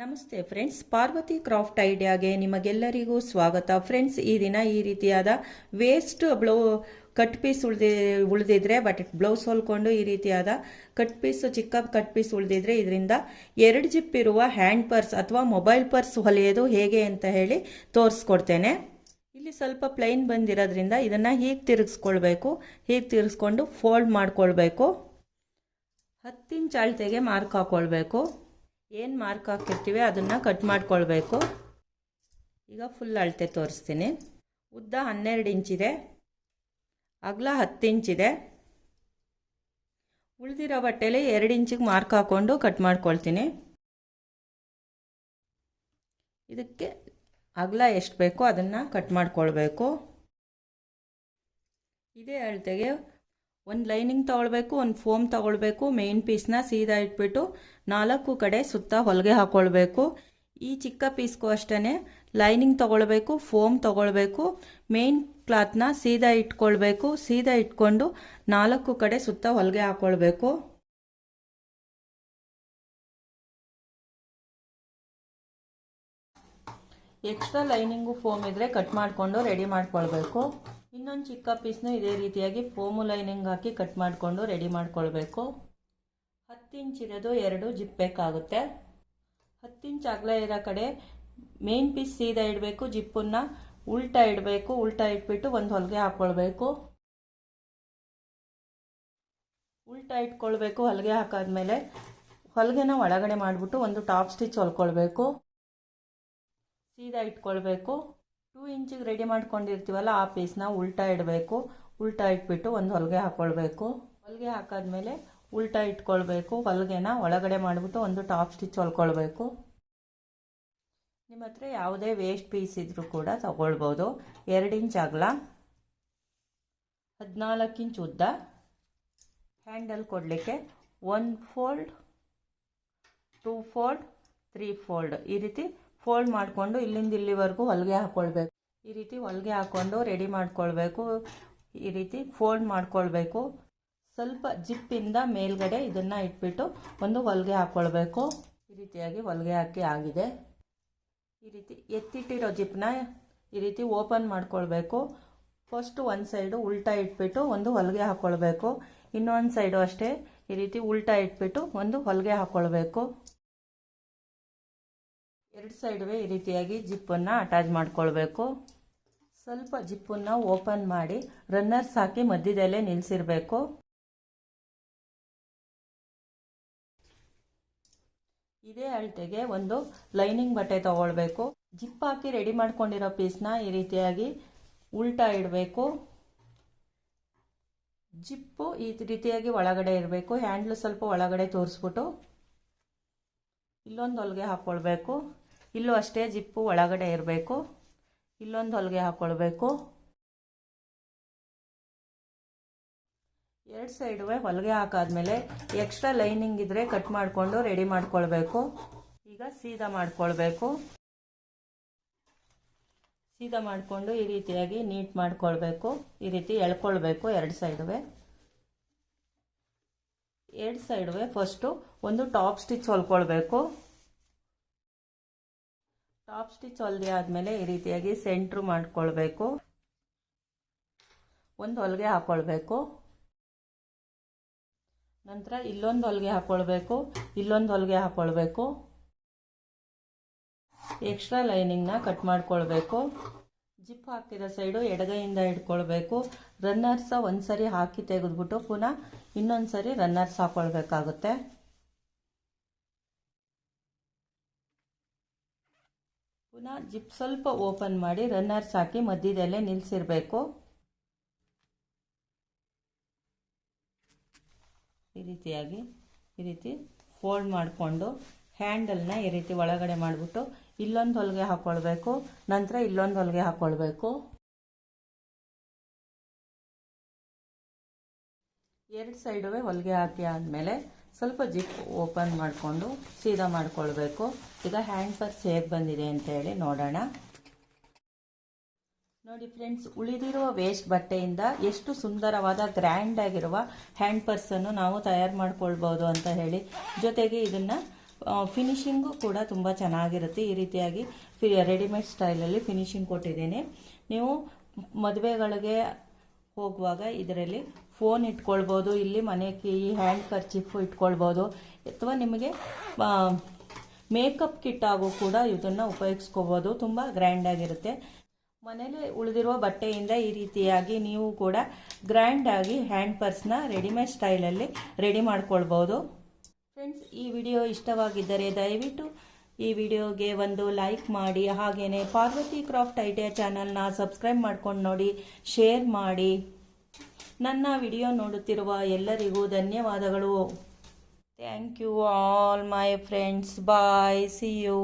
ನಮಸ್ತೆ friends, Parvati craft ಐಡಿಯಾಗೆ ನಿಮಗೆಲ್ಲರಿಗೂ ಸ್ವಾಗತ. ಫ್ರೆಂಡ್ಸ್, ಈ ದಿನ ಈ ರೀತಿಯಾದ ವೇಸ್ಟ್ ಬ್ಲೌ ಕಟ್ ಪೀಸ್ ಉಳಿದಿ, ಉಳಿದಿದ್ರೆ ಬಟ್ ಬ್ಲೌಸ್ ಹೊಲ್ಕೊಂಡು ಈ ರೀತಿಯಾದ ಕಟ್ ಪೀಸ್ ಚಿಕ್ಕ ಕಟ್ ಪೀಸ್ ಉಳಿದಿದ್ರೆ ಇದರಿಂದ ಎರಡು ಜಿಪ್ ಇರುವ ಹ್ಯಾಂಡ್ ಪರ್ಸ್ ಅಥವಾ ಮೊಬೈಲ್ ಪರ್ಸ್ ಹೊಲಿಯೋದು ಹೇಗೆ ಅಂತ ಹೇಳಿ ತೋರಿಸ್ಕೊಡ್ತೇನೆ. ಇಲ್ಲಿ ಸ್ವಲ್ಪ ಪ್ಲೈನ್ ಬಂದಿರೋದ್ರಿಂದ ಇದನ್ನು ಹೀಗೆ ತಿರುಗಿಸ್ಕೊಳ್ಬೇಕು. ಹೀಗೆ ತಿರುಗಿಸ್ಕೊಂಡು ಫೋಲ್ಡ್ ಮಾಡ್ಕೊಳ್ಬೇಕು. ಹತ್ತಿನ ಚಾಳ್ತೆಗೆ ಮಾರ್ಕ್ ಹಾಕ್ಕೊಳ್ಬೇಕು ಏನು ಮಾರ್ಕ್ ಹಾಕಿರ್ತೀವಿ ಅದನ್ನು ಕಟ್ ಮಾಡ್ಕೊಳ್ಬೇಕು. ಈಗ ಫುಲ್ ಅಳತೆ ತೋರಿಸ್ತೀನಿ. ಉದ್ದ ಹನ್ನೆರಡು ಇಂಚಿದೆ ಅಗಲ ಹತ್ತು ಇಂಚಿದೆ ಉಳಿದಿರೋ ಬಟ್ಟೆಲಿ ಎರಡು ಇಂಚಿಗೆ ಮಾರ್ಕ್ ಹಾಕ್ಕೊಂಡು ಕಟ್ ಮಾಡ್ಕೊಳ್ತೀನಿ. ಇದಕ್ಕೆ ಅಗಲ ಎಷ್ಟು ಬೇಕೋ ಅದನ್ನು ಕಟ್ ಮಾಡ್ಕೊಳ್ಬೇಕು. ಇದೇ ಅಳತೆಗೆ ಒಂದು ಲೈನಿಂಗ್ ತಗೊಳ್ಬೇಕು, ಒಂದು ಫೋಮ್ ತಗೊಳ್ಬೇಕು ಮೇನ್ ಪೀಸ್ನ ಸೀದಾ ಇಟ್ಬಿಟ್ಟು ನಾಲ್ಕು ಕಡೆ ಸುತ್ತ ಹೊಲಿಗೆ ಹಾಕ್ಕೊಳ್ಬೇಕು ಈ ಚಿಕ್ಕ ಪೀಸ್ಗೂ ಅಷ್ಟೇ ಲೈನಿಂಗ್ ತೊಗೊಳ್ಬೇಕು, ಫೋಮ್ ತೊಗೊಳ್ಬೇಕು ಮೇನ್ ಕ್ಲಾತ್ನ ಸೀದಾ ಇಟ್ಕೊಳ್ಬೇಕು, ಸೀದಾ ಇಟ್ಕೊಂಡು ನಾಲ್ಕು ಕಡೆ ಸುತ್ತ ಹೊಲಿಗೆ ಹಾಕ್ಕೊಳ್ಬೇಕು ಎಕ್ಸ್ಟ್ರಾ ಲೈನಿಂಗು ಫೋಮ್ ಇದ್ದರೆ ಕಟ್ ಮಾಡಿಕೊಂಡು ರೆಡಿ ಮಾಡ್ಕೊಳ್ಬೇಕು. ಇನ್ನೊಂದು ಚಿಕ್ಕ ಪೀಸ್ನು ಇದೇ ರೀತಿಯಾಗಿ ಫೋಮು ಲೈನಿಂಗ್ ಹಾಕಿ ಕಟ್ ಮಾಡಿಕೊಂಡು ರೆಡಿ ಮಾಡ್ಕೊಳ್ಬೇಕು. ಹತ್ತು ಇಂಚ್ ಇರೋದು ಎರಡು ಜಿಪ್ ಬೇಕಾಗುತ್ತೆ. ಹತ್ತು ಇಂಚ್ ಅಗಲ ಇರೋ ಕಡೆ ಮೇನ್ ಪೀಸ್ ಸೀದಾ ಇಡಬೇಕು, ಜಿಪ್ಪನ್ನು ಉಲ್ಟಾ ಇಡಬೇಕು, ಉಲ್ಟಾ ಇಟ್ಬಿಟ್ಟು ಒಂದು ಹೊಲಿಗೆ ಹಾಕ್ಕೊಳ್ಬೇಕು ಉಲ್ಟಾ ಇಟ್ಕೊಳ್ಬೇಕು ಹೊಲಿಗೆ ಹಾಕಾದ್ಮೇಲೆ ಹೊಲಿಗೆನ ಒಳಗಡೆ ಮಾಡಿಬಿಟ್ಟು ಒಂದು ಟಾಪ್ ಸ್ಟಿಚ್ ಹೊಲ್ಕೊಳ್ಬೇಕು. ಸೀದಾ ಇಟ್ಕೊಳ್ಬೇಕು. ಟೂ ಇಂಚಿಗೆ ರೆಡಿ ಮಾಡ್ಕೊಂಡಿರ್ತೀವಲ್ಲ ಆ ಪೀಸ್ನ ಉಲ್ಟಾ ಇಡಬೇಕು. ಉಲ್ಟಾ ಇಟ್ಬಿಟ್ಟು ಒಂದು ಹೊಲಿಗೆ ಹಾಕ್ಕೊಳ್ಬೇಕು ಹೊಲಿಗೆ ಹಾಕಾದ್ಮೇಲೆ ಉಲ್ಟಾ ಇಟ್ಕೊಳ್ಬೇಕು. ಹೊಲಿಗೆನ ಒಳಗಡೆ ಮಾಡಿಬಿಟ್ಟು ಒಂದು ಟಾಪ್ ಸ್ಟಿಚ್ ಹೊಲ್ಕೊಳ್ಬೇಕು. ನಿಮ್ಮ ಹತ್ರ ಯಾವುದೇ ವೇಸ್ಟ್ ಪೀಸ್ ಇದ್ದರೂ ಕೂಡ ತಗೊಳ್ಬೋದು. ಎರಡು ಇಂಚ್ ಅಗಲ, ಹದಿನಾಲ್ಕು ಇಂಚ್ ಉದ್ದ ಹ್ಯಾಂಡಲ್ ಕೊಡಲಿಕ್ಕೆ one fold two fold three fold ಈ ರೀತಿ ಫೋಲ್ಡ್ ಮಾಡಿಕೊಂಡು ಇಲ್ಲಿಂದ ಇಲ್ಲಿವರೆಗೂ ಹೊಲಿಗೆ ಹಾಕ್ಕೊಳ್ಬೇಕು ಈ ರೀತಿ ಹೊಲಿಗೆ ಹಾಕ್ಕೊಂಡು ರೆಡಿ ಮಾಡ್ಕೊಳ್ಬೇಕು. ಈ ರೀತಿ ಫೋಲ್ಡ್ ಮಾಡ್ಕೊಳ್ಬೇಕು. ಸ್ವಲ್ಪ ಜಿಪ್ಪಿಂದ ಮೇಲ್ಗಡೆ ಇದನ್ನು ಇಟ್ಬಿಟ್ಟು ಒಂದು ಹೊಲಿಗೆ ಹಾಕ್ಕೊಳ್ಬೇಕು ಈ ರೀತಿಯಾಗಿ ಹೊಲಿಗೆ ಹಾಕಿ ಆಗಿದೆ. ಈ ರೀತಿ ಎತ್ತಿಟ್ಟಿರೋ ಜಿಪ್ನ ಈ ರೀತಿ ಓಪನ್ ಮಾಡ್ಕೊಳ್ಬೇಕು. ಫಸ್ಟು ಒಂದು ಸೈಡು ಉಲ್ಟಾ ಇಟ್ಬಿಟ್ಟು ಒಂದು ಹೊಲಿಗೆ ಹಾಕ್ಕೊಳ್ಬೇಕು ಇನ್ನೊಂದು ಸೈಡು ಅಷ್ಟೇ ಈ ರೀತಿ ಉಲ್ಟಾ ಇಟ್ಬಿಟ್ಟು ಒಂದು ಹೊಲಿಗೆ ಹಾಕ್ಕೊಳ್ಬೇಕು ಎರಡು ಸೈಡ್ವೇ ಈ ರೀತಿಯಾಗಿ ಜಿಪ್ಪನ್ನು ಅಟ್ಯಾಚ್ ಮಾಡ್ಕೊಳ್ಬೇಕು. ಸ್ವಲ್ಪ ಜಿಪ್ಪನ್ನು ಓಪನ್ ಮಾಡಿ ರನ್ನರ್ಸ್ ಹಾಕಿ ಮಧ್ಯದಲ್ಲೇ ನಿಲ್ಲಿಸಿರಬೇಕು ಇದೇ ಅಳತೆಗೆ ಒಂದು ಲೈನಿಂಗ್ ಬಟ್ಟೆ ತಗೊಳ್ಬೇಕು. ಜಿಪ್ ಹಾಕಿ ರೆಡಿ ಮಾಡ್ಕೊಂಡಿರೋ ಪೀಸ್ನ ಈ ರೀತಿಯಾಗಿ ಉಲ್ಟಾ ಇಡಬೇಕು. ಜಿಪ್ಪು ಈ ರೀತಿಯಾಗಿ ಒಳಗಡೆ ಇರಬೇಕು. ಹ್ಯಾಂಡ್ಲು ಸ್ವಲ್ಪ ಒಳಗಡೆ ತೋರಿಸ್ಬಿಟ್ಟು ಇಲ್ಲೊಂದು ಹೊಲಿಗೆ ಹಾಕ್ಕೊಳ್ಬೇಕು ಇಲ್ಲೂ ಅಷ್ಟೇ ಜಿಪ್ಪು ಒಳಗಡೆ ಇರಬೇಕು. ಇಲ್ಲೊಂದು ಹೊಲಿಗೆ ಹಾಕ್ಕೊಳ್ಬೇಕು ಎರಡು ಸೈಡುವೆ ಹೊಲಿಗೆ ಹಾಕಾದ್ಮೇಲೆ ಎಕ್ಸ್ಟ್ರಾ ಲೈನಿಂಗ್ ಇದ್ದರೆ ಕಟ್ ಮಾಡಿಕೊಂಡು ರೆಡಿ ಮಾಡ್ಕೊಳ್ಬೇಕು. ಈಗ ಸೀದಾ ಮಾಡ್ಕೊಳ್ಬೇಕು. ಸೀದಾ ಮಾಡಿಕೊಂಡು ಈ ರೀತಿಯಾಗಿ ನೀಟ್ ಮಾಡ್ಕೊಳ್ಬೇಕು. ಈ ರೀತಿ ಎಳ್ಕೊಳ್ಬೇಕು ಎರಡು ಸೈಡುವೆ. ಎರಡು ಸೈಡುವೆ ಫಸ್ಟು ಒಂದು ಟಾಪ್ ಸ್ಟಿಚ್ ಹೊಲ್ಕೊಳ್ಬೇಕು. ಟಾಪ್ ಸ್ಟಿಚ್ ಹೊಲ್ದೆ ಆದಮೇಲೆ ಈ ರೀತಿಯಾಗಿ ಸೆಂಟ್ರು ಮಾಡ್ಕೊಳ್ಬೇಕು. ಒಂದು ಹೊಲಿಗೆ ಹಾಕ್ಕೊಳ್ಬೇಕು ನಂತರ ಇಲ್ಲೊಂದು ಹೊಲಿಗೆ ಹಾಕ್ಕೊಳ್ಬೇಕು ಇಲ್ಲೊಂದು ಹೊಲಿಗೆ ಹಾಕ್ಕೊಳ್ಬೇಕು ಎಕ್ಸ್ಟ್ರಾ ಲೈನಿಂಗ್ನ ಕಟ್ ಮಾಡ್ಕೊಳ್ಬೇಕು. ಜಿಪ್ ಹಾಕಿರೋ ಸೈಡು ಎಡಗೈಯಿಂದ ಇಟ್ಕೊಳ್ಬೇಕು ರನ್ನರ್ಸ ಒಂದು ಸರಿ ಹಾಕಿ ತೆಗೆದ್ಬಿಟ್ಟು ಪುನಃ ಇನ್ನೊಂದು ಸರಿ ರನ್ನರ್ಸ್ ಹಾಕ್ಕೊಳ್ಬೇಕಾಗುತ್ತೆ ಪುನಃ ಜಿಪ್ ಸ್ವಲ್ಪ ಓಪನ್ ಮಾಡಿ ರನ್ನರ್ಸ್ ಹಾಕಿ ಮಧ್ಯದಲ್ಲೇ ನಿಲ್ಲಿಸಿರಬೇಕು ಈ ರೀತಿಯಾಗಿ, ಈ ರೀತಿ ಫೋಲ್ಡ್ ಮಾಡಿಕೊಂಡು ಹ್ಯಾಂಡಲ್ನ ಈ ರೀತಿ ಒಳಗಡೆ ಮಾಡಿಬಿಟ್ಟು ಇಲ್ಲೊಂದು ಹೊಲಿಗೆ ಹಾಕ್ಕೊಳ್ಬೇಕು ನಂತರ ಇಲ್ಲೊಂದು ಹೊಲಿಗೆ ಹಾಕ್ಕೊಳ್ಬೇಕು ಎರಡು ಸೈಡುವೆ ಹೊಲಿಗೆ ಹಾಕಿ ಆದಮೇಲೆ ಸ್ವಲ್ಪ ಜಿಪ್ ಓಪನ್ ಮಾಡಿಕೊಂಡು ಸೀದಾ ಮಾಡ್ಕೊಳ್ಬೇಕು. ಈಗ ಹ್ಯಾಂಡ್ ಪರ್ಸ್ ಹೇಗೆ ಬಂದಿದೆ ಅಂತ ಹೇಳಿ ನೋಡೋಣ. ನೋಡಿ ಫ್ರೆಂಡ್ಸ್, ಉಳಿದಿರುವ ವೇಸ್ಟ್ ಬಟ್ಟೆಯಿಂದ ಎಷ್ಟು ಸುಂದರವಾದ, ಗ್ರ್ಯಾಂಡ್ ಆಗಿರುವ ಹ್ಯಾಂಡ್ ಪರ್ಸನ್ನು ನಾವು ತಯಾರು ಮಾಡ್ಕೊಳ್ಬೋದು ಅಂತ ಹೇಳಿ. ಜೊತೆಗೆ ಇದನ್ನು ಫಿನಿಶಿಂಗು ಕೂಡ ತುಂಬ ಚೆನ್ನಾಗಿರುತ್ತೆ. ಈ ರೀತಿಯಾಗಿ ಫಿ, ರೆಡಿಮೇಡ್ ಸ್ಟೈಲಲ್ಲಿ ಫಿನಿಶಿಂಗ್ ಕೊಟ್ಟಿದ್ದೀನಿ. ನೀವು ಮದುವೆಗಳಿಗೆ ಹೋಗುವಾಗ ಇದರಲ್ಲಿ ಫೋನ್ ಇಟ್ಕೊಳ್ಬೋದು, ಇಲ್ಲಿ ಮನೆ ಕೀ ಹ್ಯಾಂಡ್ ಕರ್ಚಿಫು ಇಟ್ಕೊಳ್ಬೋದು, ಅಥವಾ ನಿಮಗೆ ಮೇಕಪ್ ಕಿಟ್ ಆಗು ಕೂಡ ಇದನ್ನು ಉಪಯೋಗಿಸ್ಕೋಬೋದು, ತುಂಬ ಗ್ರ್ಯಾಂಡಾಗಿರುತ್ತೆ ಮನೇಲಿ ಉಳಿದಿರುವ ಬಟ್ಟೆಯಿಂದ ಈ ರೀತಿಯಾಗಿ ನೀವು ಕೂಡ ಗ್ರ್ಯಾಂಡಾಗಿ ಹ್ಯಾಂಡ್ ಪರ್ಸ್ನ ರೆಡಿಮೇಡ್ ಸ್ಟೈಲಲ್ಲಿ ರೆಡಿ ಮಾಡ್ಕೊಳ್ಬೋದು. ಫ್ರೆಂಡ್ಸ್, ಈ ವಿಡಿಯೋ ಇಷ್ಟವಾಗಿದ್ದರೆ ದಯವಿಟ್ಟು ಈ ವಿಡಿಯೋಗೆ ಒಂದು ಲೈಕ್ ಮಾಡಿ ಹಾಗೆಯೇ ಪಾರ್ವತಿ ಕ್ರಾಫ್ಟ್ ಐಡಿಯಾ ಚಾನಲ್ನ ಸಬ್ಸ್ಕ್ರೈಬ್ ಮಾಡ್ಕೊಂಡು ನೋಡಿ, ಶೇರ್ ಮಾಡಿ. ನನ್ನ ವಿಡಿಯೋ ನೋಡುತ್ತಿರುವ ಎಲ್ಲರಿಗೂ ಧನ್ಯವಾದಗಳು. Thank you all my friends bye see you